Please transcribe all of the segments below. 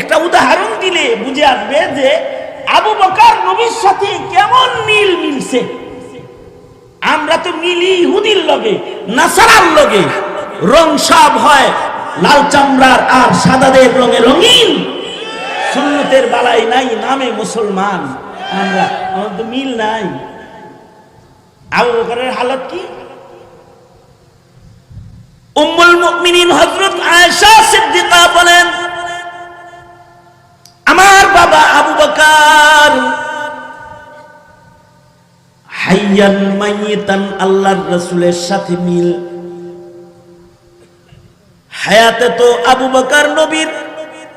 একটা উদাহরণ দিলে বুঝে আসবে যে আবু বকর নবীর সাথে কেমন মিল মিলছে। আমরা তো মিলি ইহুদির লগে, নাসারার লগে। রং সব হয়, লাল চামড়ার আর সাদাদের রঙে রঙিন। সুন্নতের বালাই নাই, নামে মুসলমান। আমরা, আমাদের মিল নাই। আবু বকরের হালত কি? উম্মুল মুমিনিন হযরত আয়েশা সিদ্দিকা বলেন, আমার বাবা আবু বকর হাইয়ান মাইয়াতান আল্লাহর রাসূলের সাথে মিল। হায়াতে তো আবু বকর নবীর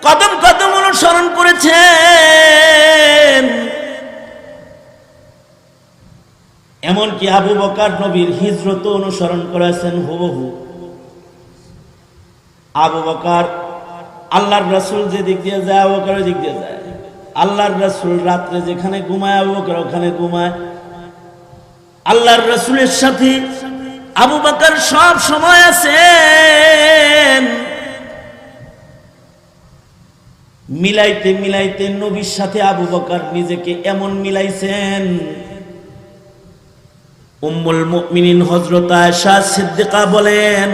কদম কদম অনুসরণ করেছেন। এমনকি আবু বকর নবীর হিজরত অনুসরণ করেছেন হুবহু। আবু বকর, আল্লাহর রসুল যে দিক দিয়ে যায়, আবু বকর দিক দিয়ে যায়। আল্লাহর রসুল রাত্রে যেখানে ঘুমায়, আবু বকর ওখানে ঘুমায়। আল্লাহর রসুলের সাথে আবু বকর সব সময় আছেন। মিলাইতে মিলাইতে নবীর সাথে আবু বকর নিজেকে এমন মিলাইছেন। উম্মুল মুমিনিন হযরত আয়েশা সিদ্দিকা বলেন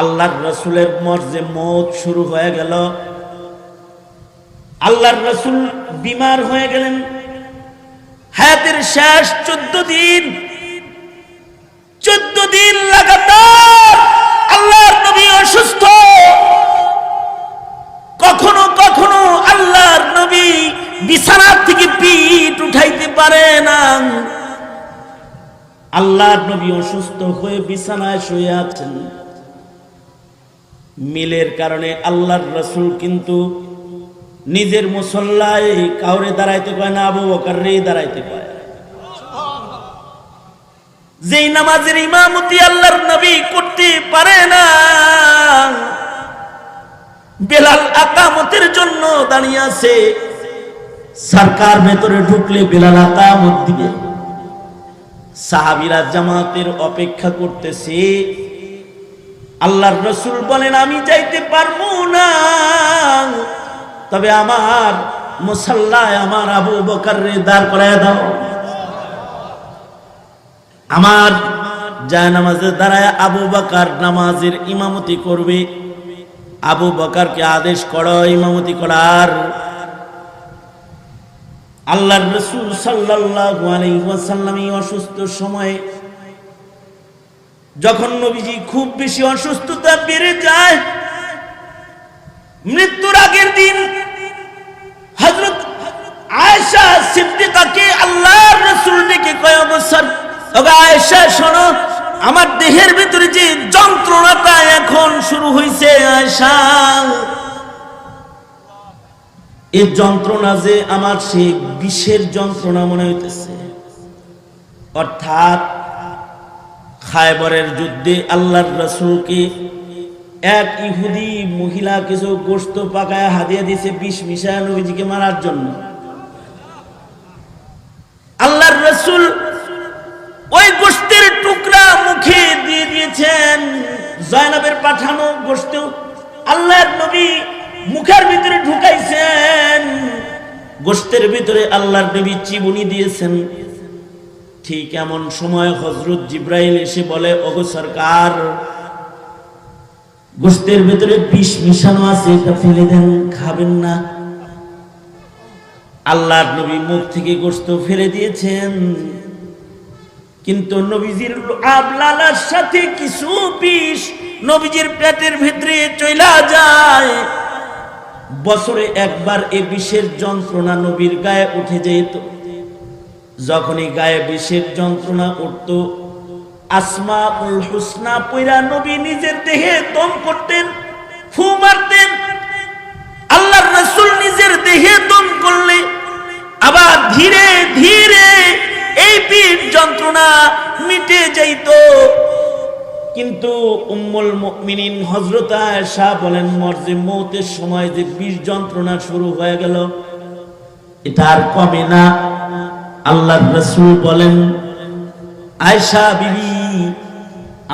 আল্লাহর রসুলের মর্জে মত শুরু হয়ে গেল, আল্লাহর রসুল বিমার হয়ে গেলেন। হায়াতের শেষ চোদ্দ দিন চোদ্দ দিন লাগাতার আল্লাহর নবী অসুস্থ। কখনো কখনো আল্লাহর নবী বিছানার থেকে পিঠ উঠাইতে পারে না। আল্লাহর নবী অসুস্থ হয়ে বিছানায় শুয়ে আছেন। মিলের কারণে আল্লাহর রসুল কিন্তু নিজের মুসল্লায় কাউরে দাঁড়াইতে পায় না, আবু বকর দাঁড়াইতে পায়। যেই নামাজের ইমামতি আল্লাহর নবী করতে পারে না, বেলাল আকামতের জন্য দাঁড়িয়ে আছে, সরকার ভেতরে ঢুকলে বেলাল আকামত দিবে। সাহাবিরা জামাতের অপেক্ষা করতেছে আল্লাহর রসুল বলেন, আমি যাইতে পারব না। তবে আমার মুসাল্লায় আমার আবু বকার দাঁড় করায় দাও। আমার যায় নামাজের দ্বারায় আবু বকর নামাজের ইমামতি করবে। আবু বকরকে আদেশ করো, ইমামতি করার। আল্লাহর রসুল ওয়াসাল্লাম অসুস্থ সময়ে যখন নবীজি খুব বেশি অসুস্থতা বেড়ে যায়, মৃত্যুর আগের দিন হযরত আয়েশা সিদ্দিকাকে আল্লাহর রাসূল ডেকে কয় অবসর আয়েশা, শোনো, আমার দেহের ভিতরে যে যন্ত্রণাটা এখন শুরু হয়েছে আয়েশা। এই যন্ত্রণা যে আমার সেই বিষের যন্ত্রণা মনে হইতেছে। অর্থাৎ খায়বরের যুদ্ধে আল্লাহর রসুলকে এক ইহুদি মহিলা কিছু গোস্ত পাকায় হাদিয়া দিয়েছে, বিষ মিশায় নবীজিকে মারার জন্য। আল্লাহর রসুল ওই গোস্তের টুকরা মুখে দিয়ে দিয়েছেন, জয়নবের পাঠানো গোস্ত আল্লাহর নবী মুখের ভিতরে ঢুকাইছেন গোস্তের ভিতরে আল্লাহর নবী চিবুনি দিয়েছেন। ঠিক এমন সময় হজরত জিব্রাইল এসে বলে, ওগো সরকার গোস্তের ভেতরে বিষ মিশানো আছে এটা ফেলে দেন, খাবেন না। আল্লাহর নবী মুখ থেকে গোস্ত ফেলে দিয়েছেন। কিন্তু নবীজির আবলালার সাথে কিছু বিষ নবীজির পেটের ভিতরে চইলা যায়। বছরে একবার এ বিষের যন্ত্রণা নবীর গায়ে উঠে যেত। যখনই গায়ে বিষের যন্ত্রণা উঠত আসমা উল হুসনা পৈরা নবী নিজের দেহে দম করতেন, ফু মারতেন। আল্লাহ রাসূল নিজের দেহে দম করলে আবার ধীরে ধীরে এই পিঠ যন্ত্রণা মিটে যাইত। কিন্তু উম্মুল মুমিনিন হযরত আয়েশা বলেন মর্জে মৌতের সময় যে বিষ যন্ত্রণা শুরু হয়ে গেল, এটা আর কমে না। আল্লাহর রসুল বলেন আয়সা বিবি,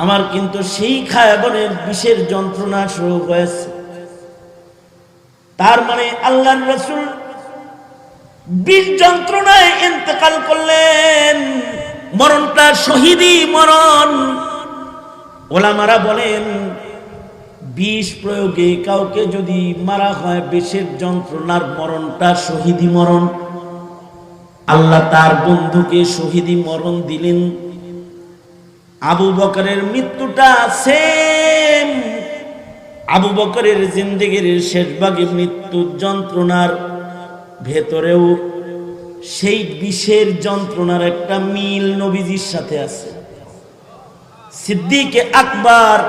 আমার কিন্তু সেই খায়াবনের বিষের যন্ত্রণা শুরু হয়েছে। তার মানে আল্লাহর রসুল বিষ যন্ত্রণায় ইন্তেকাল করলেন, মরণটা শহীদি মরণ। ওলামারা বলেন, বিষ প্রয়োগে কাউকে যদি মারা হয়, বিষের যন্ত্রণার মরণটা শহীদি মরণ। আল্লাহ তার বন্ধুকে শহীদি মরণ দিলেন। আবু বকরের মৃত্যুটা সেম। আবু বকরের জিন্দগির শেষ ভাগে মৃত্যুর যন্ত্রণার ভেতরেও সেই বিষের যন্ত্রণার একটা মিল নবীজির সাথে আছে। সিদ্দিকে আকবর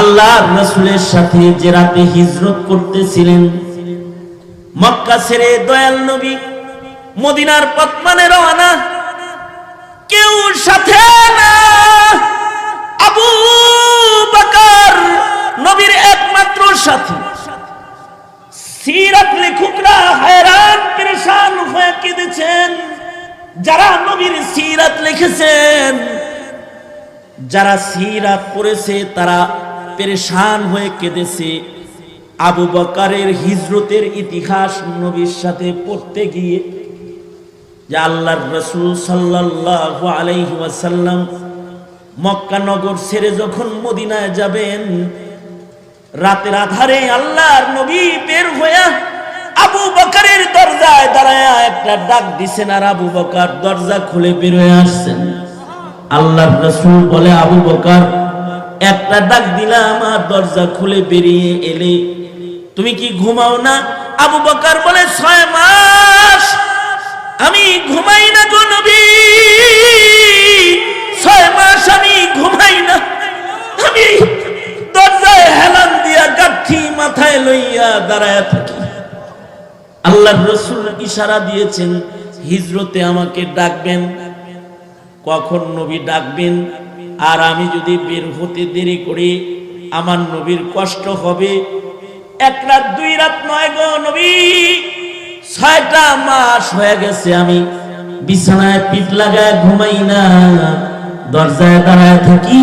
আল্লাহ রসুলের সাথে যে রাতে হিজরত করতেছিলেন, মক্কা ছেড়ে দয়াল নবী মদিনার পথমানে রওনা। কেউ সাথে না। আবু বকর, নবীর একমাত্র সাথী। সিরাত লেখকরা hayran পরেশান হয়ে কেঁদেছেন। যারা নবীর সিরাত লিখেছেন, যারা সিরাত পড়েছে, তারা পেরেশান হয়ে কেঁদেছে। আবু বকারের হিজরতের ইতিহাস নবীর সাথে পড়তে গিয়ে যে আল্লাহর রসুল সাল্লাল্লাহু আলাইহি ওয়াসাল্লাম মক্কা নগর ছেড়ে যখন মদিনায় যাবেন, রাতের আধারে আল্লাহর নবী বের হইয়া আবু বকরের দরজায় দাঁড়ায় একটা ডাক দিছেন আর আবু বকর দরজা খুলে বের হয়ে আসছেন। আল্লাহর রসুল বলে, আবু বকর, একটা ডাক দিলাম আর দরজা খুলে বেরিয়ে এলে, তুমি কি ঘুমাও না? আবু বকর বলে, ছয় মাস আমি ঘুমাই না গো নবী। ছয় মাস আমি ঘুমাই না। আমি দরজায় হেলান দিয়া গাঠি মাথায় লইয়া দাঁড়ায় থাকি। আল্লাহর রসুল ইশারা দিয়েছেন, হিজরতে আমাকে ডাকবেন। কখন নবী ডাকবেন? আর আমি যদি বের হতে দেরি করি, আমার নবীর কষ্ট হবে। এক রাত, দুই রাত, নয় গো নবী। ছয়টা মাস হয়ে গেছে আমি বিছানায় পিঠ লাগায় ঘুমাই না। দরজায় দাঁড়ায় থাকি,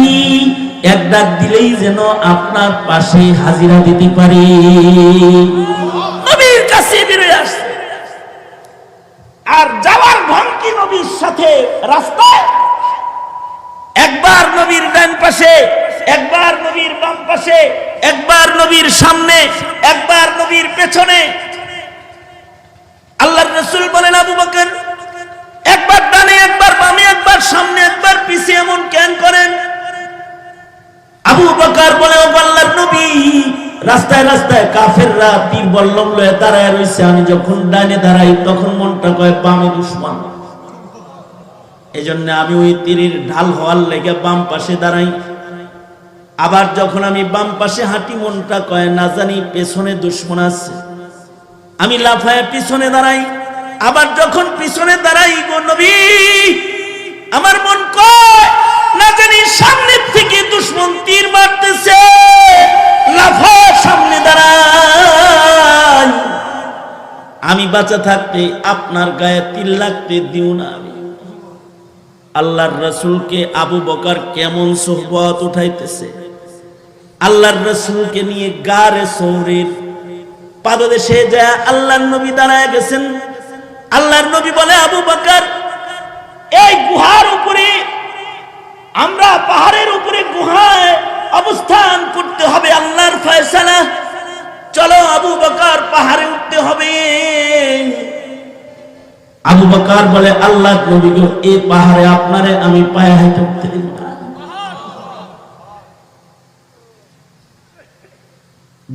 এক ডাক দিলেই যেন আপনার পাশে হাজিরা দিতে পারি। নবীর কাছে বেরোয় আসছে। আর যাওয়ার ধমকি নবীর সাথে রাস্তায়। একবার নবীর ডান পাশে, একবার নবীর বাম পাশে, একবার নবীর সামনে, একবার নবীর পেছনে আল্লাহর রসুল বলেন আবু বকর, একবার ডানে একবার বামে একবার সামনে একবার পিছে এমন কেন করেন? আবু বকর বলে ও আল্লাহর নবী, রাস্তায় রাস্তায় কাফেররা তীর বল্লম লয়ে দাঁড়ায় রয়েছে আমি যখন ডানে দাঁড়াই তখন মনটা কয়, বামে দুশ্মন। এই জন্য আমি ওই তীরের ঢাল হওয়ার লেগে বাম পাশে দাঁড়াই। আবার যখন আমি বাম পাশে হাঁটি, মনটা কয়, না জানি পেছনে দুশ্মন আছে। আমি লাফায় পিছনে দাঁড়াই, আবার যখন পিছনে দাঁড়াই গো নবী, আমার মন কয়, না জানি সামনের থেকে দুশ্মন তীর মারতেছে। লাফায় সামনে দাঁড়াই। আমি বাঁচা থাকতে আপনার গায়ে তিল লাগতে দিও না আমি। আল্লাহর রসুলকে আবু বকার কেমন সোহবত উঠাইতেছে। আল্লাহর রসুলকে নিয়ে গারে সৌরের পাদদেশে যা আল্লাহর নবী দাঁড়ায় গেছেন, আল্লাহর নবী বলে, আবু বকার, এই গুহার উপরে আমরা পাহাড়ের উপরে গুহায় অবস্থান করতে হবে, আল্লাহর ফয়সালা। চলো আবু বকার, পাহাড়ে উঠতে হবে। আবু বকার বলে আল্লাহ নবী এই পাহাড়ে আপনারে আমি পায়ে হাইতে উঠতে দেব।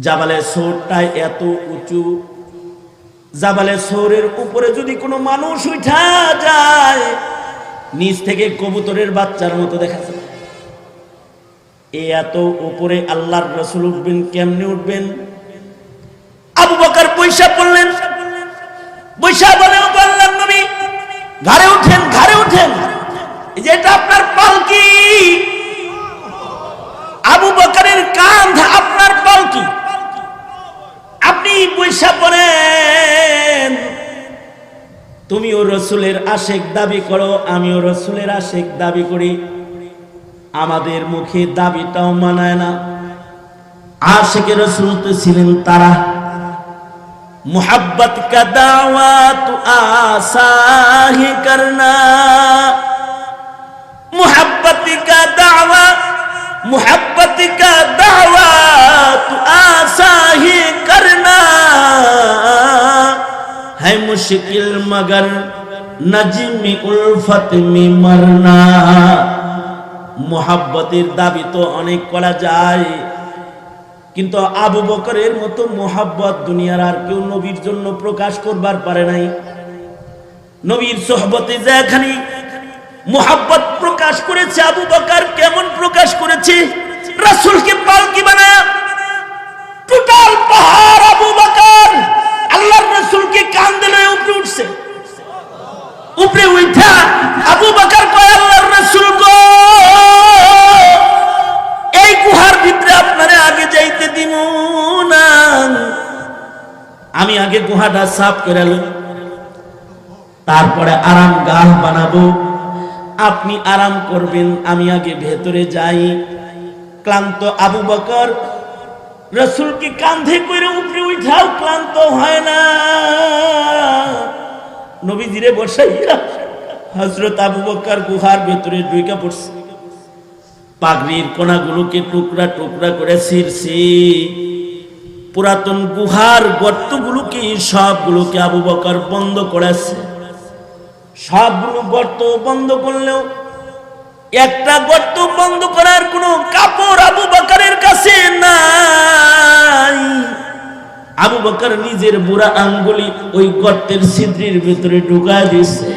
জাবালে সৌরটাই এত উঁচু। জাবালে সৌরের উপরে যদি কোনো মানুষ উঠা যায়, নিচ থেকে কবুতরের বাচ্চার মতো দেখা যায়। এ এত উপরে আল্লাহর রসুল উঠবেন, কেমনে উঠবেন? আবু বকার পয়সা পড়লেন পয়সা বলে ও আল্লাহর নবী ঘরে উঠেন ঘরে উঠেন। এই যে এটা আপনার পালকি। আবু বকরের কাঁধ আপনার পালকি। আপনি বৈশা পড়েন। তুমিও রসুলের আশেক দাবি করো, আমিও রসুলের আশেক দাবি করি। আমাদের মুখে দাবিটাও মানায় না। আশেকে রসুল তো ছিলেন তারা। মোহাব্বত কা দাওয়াত আসাহি করনা। মোহাব্বত কা দাওয়া محبت کا دعوت آسا ہی کرنا ہے مشکل مگر نجم الفت میں مرنا মোহাব্বতের দাবি তো অনেক করা যায়। কিন্তু আবু বকরের মতো মোহাব্বত দুনিয়ার আর কেউ নবীর জন্য প্রকাশ করবার পারে নাই। নবীর সোহবতে যেখানে মোহাব্বত প্রকাশ করেছে, আবু বকর কেমন প্রকাশ করেছে? রাসূলকে পালকি বানায়। টোটাল পাহাড় আবু বকর। আল্লাহর রাসূলকে কান দিলে উপরে উঠছে। উপরে উঠা আবু বকর কয়, আল্লাহর রাসূল গো! এই গুহার ভিতরে আপনারা আগে যাইতে দিব না। আমি আগে গুহাটা সাফ করে তারপরে আরাম গাহ বানাবো। আপনি আরাম করবেন, আমি আগে ভেতরে যাই। ক্লান্ত আবু বকর রসুলকে কান্ধে করে উপরে উঠাও, ক্লান্ত হয় না। নবীজিরে বসাইয়া হজরত আবু বকর গুহার ভেতরে ঢুকে পড়ছে। পাগড়ির কোনাগুলোকে টুকরা টুকরা করে ছিঁড়ছি। পুরাতন গুহার গর্তগুলোকে, সবগুলোকে আবু বকর বন্ধ করেছে। সবগুলো গর্ত বন্ধ করলেও, একটা গর্ত বন্ধ করার কোনো কাপড় আবু বকরের কাছে নাই। আবু বকর নিজের বুড়া আঙ্গুলি ওই গর্তের ছিদ্রির ভিতরে ঢুকা দিয়েছে।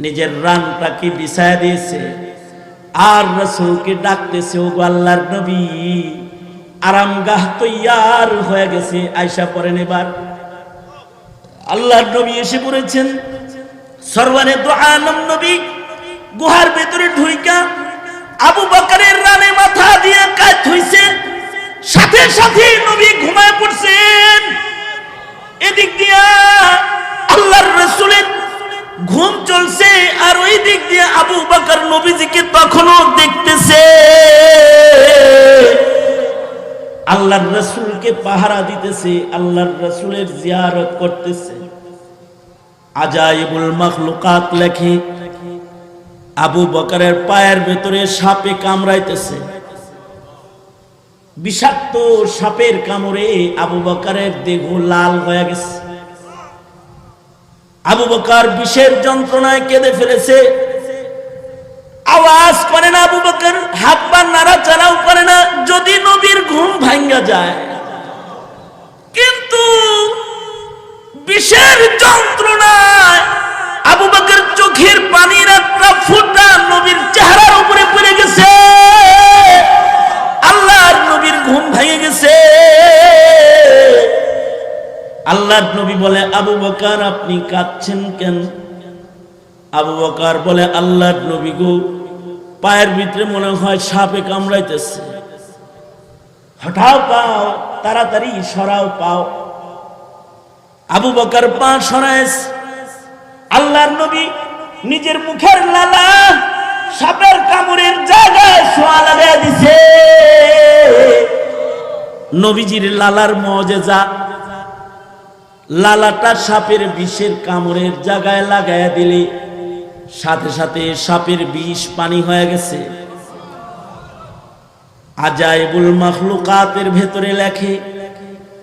নিজের রানটাকে বিছায় দিয়েছে। আর রসুলকে ডাকতেছে ও আল্লাহর নবী, আরামগাহ তৈয়ার হয়ে গেছে, আয়সা পরেন এবার। আল্লাহর নবী এসে পড়েছেন। তো আলম নবী, গুহার ভেতরে ঢুইকা আবু বকরের রানে মাথা দিয়ে কাজ হইছে সাথে সাথে নবী ঘুমায় পড়ছেন। এদিক দিয়া আল্লাহর রসুলের ঘুম চলছে আর ওই দিক দিয়ে আবু বকর নবীজিকে তখনও দেখতেছে। আল্লাহর রসুলকে পাহারা দিতেছে, আল্লাহর রসুলের জিয়ারত করতেছে। আজাইবুল মখলুকাত লেখে, আবু বকরের পায়ের ভেতরে সাপে কামড়াইতেছে। বিষাক্ত সাপের কামড়ে আবু বকরের দেহ লাল হয়ে গেছে। আবু বকর বিষের যন্ত্রণায় কেঁদে ফেলেছে। আওয়াজ করে না আবু বকর, হাত পা নাড়া নাড়াচাড়াও করে না, যদি নবীর ঘুম ভাঙ্গা যায়। কিন্তু বিষের যন্ত্রণায় আবু বকর চোখের পানির একটা ফুটা নবীর চেহারার উপরে পড়ে গেছে। আল্লাহর নবীর ঘুম ভেঙে গেছে। আল্লাহর নবী বলে, আবু বকর, আপনি কাঁদছেন কেন? আবু বকর বলে, আল্লাহর নবী গো, পায়ের ভিতরে মনে হয় সাপে কামড়াইতেছে। হঠাও পাও, তাড়াতাড়ি সরাও পাও। আবু বকর পা সরাইস। আল্লাহর নবী নিজের মুখের লালা সাপের কামড়ের জায়গায় সোয়া লাগাই দিছে। নবীজির লালার মজেজা লালাটা সাপের বিষের কামড়ের জায়গায় লাগাইয়া দিলে সাথে সাথে সাপের বিষ পানি হয়ে গেছে। আজাইবুল মখলুকাতের ভেতরে লেখে,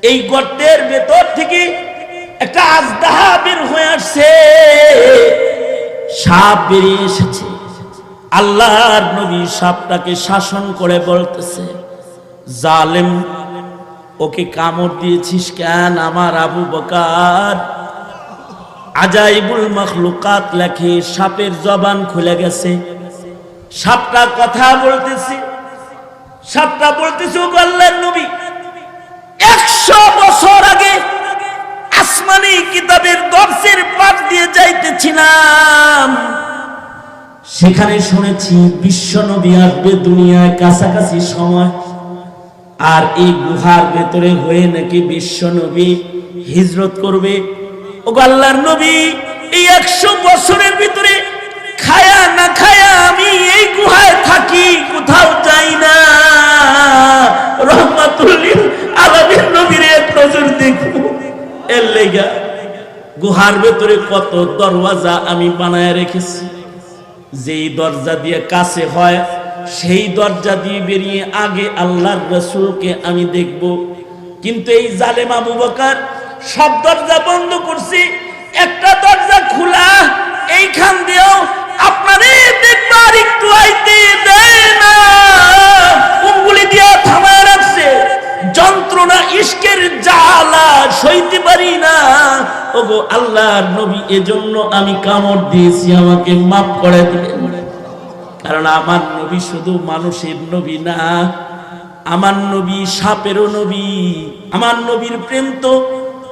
এই গর্তের ভেতর থেকে একটা আজদাহা বের হয়ে আসছে। সাপ বেরিয়ে এসেছে। আল্লাহর নবী সাপটাকে শাসন করে বলতেছে, জালেম, ওকে কামড় দিয়েছিস কেন আমার আবু বকার? আজাইবুল মখলুকাত লেখে, সাপের জবান খুলে গেছে। সাপটা কথা বলতেছে। সাপটা বলতেছে আল্লাহর নবী, একশো বছর আগে আসমানি কিতাবের দর্শের পাঠ দিয়ে যাইতেছিলাম। সেখানে শুনেছি বিশ্ব নবী আসবে দুনিয়ায় কাছাকাছি সময়। আর এই গুহার ভেতরে হয়ে নাকি বিশ্ব নবী হিজরত করবে। ও আল্লাহর নবী, এই একশো বছরের ভিতরে খায়া না খায়া আমি এই গুহায় থাকি, কোথাও যাই না। রহমাতুল্লিল আলামিন নবীর এক নজর দেখব লেগা গুহার ভেতরে কত দরওয়াজা আমি বানায় রেখেছি। যেই দরজা দিয়ে কাছে হয়, সেই দরজা দিয়ে বেরিয়ে আগে আল্লাহর রসুলকে আমি দেখব। কিন্তু এই জালেম আবু বকার, সব দরজা বন্ধ করছি, একটা দরজা খোলা, এইখান দিয়েও আপনারে দেখবার একটু আইতে দেয় না। উঙ্গুলি দিয়ে থামায় রাখছে। যন্ত্রণা ইস্কের জ্বালা সইতে পারি না। ওগো আল্লাহর নবী, এজন্য আমি কামড় দিয়েছি, আমাকে মাফ করে দিলেন কারণ আমার নবী শুধু মানুষের নবী না, আমার নবী সাপেরও নবী, আমার নবীর প্রেম তো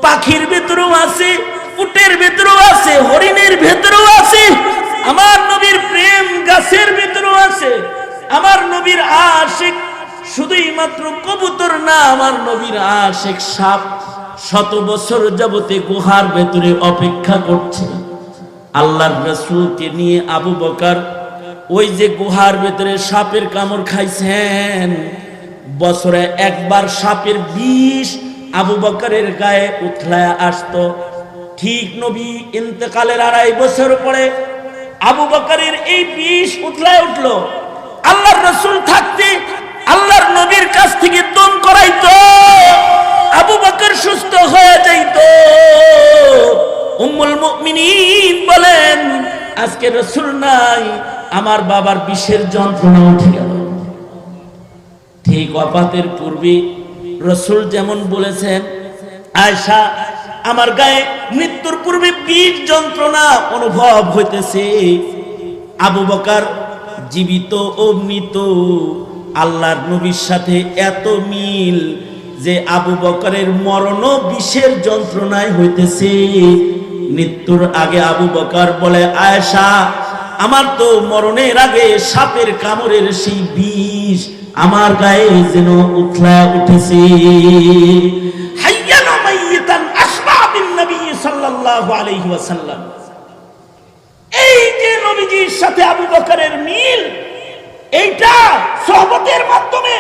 পাখির ভেতরেও আছে, উটের ভেতরেও আছে, হরিণের ভেতরেও আছে, আমার নবীর প্রেম গাছের ভেতরেও আছে, আমার নবীর আশিক শুধুই মাত্র কবুতর না, আমার নবীর আশেক সাপ শত বছর যাবতে গুহার ভেতরে অপেক্ষা করছে। আল্লাহর রসুলকে নিয়ে আবু বকার ওই যে গুহার ভেতরে সাপের কামড় খাইছেন, বছরে একবার সাপের বিষ আবু বকরের গায়ে উথলায় আসতো। ঠিক নবী ইন্তেকালের আড়াই বছর পরে আবু বকরের এই বিষ উথলায় উঠল। আল্লাহর রসুল থাকতে আল্লাহর নবীর কাছ থেকে দম করাইতো, আবু বকর সুস্থ হয়ে যাইত। উম্মুল মুমিনিন বলেন, আজকে রসুল নাই, আমার বাবার বিষের যন্ত্রণা উঠে গেল। ঠিক অপাতের পূর্বে রসুল যেমন বলেছেন আয়সা আমার গায়ে মৃত্যুর পূর্বে বিষ যন্ত্রণা অনুভব হইতেছে। আবু বকার জীবিত ও মৃত। আল্লাহর নবীর সাথে এত মিল যে আবু বকরের মরণ বিষের যন্ত্রণায় হইতেছে। মৃত্যুর আগে আবু বকর বলে, আয়েশা, আমার তো মরণের আগে সাপের কামড়ের সেই বিষ আমার গায়ে যেন উঠলা উঠেছে। এই যে নবীজির সাথে আবু বকরের মিল এইটা সহমতের মাধ্যমে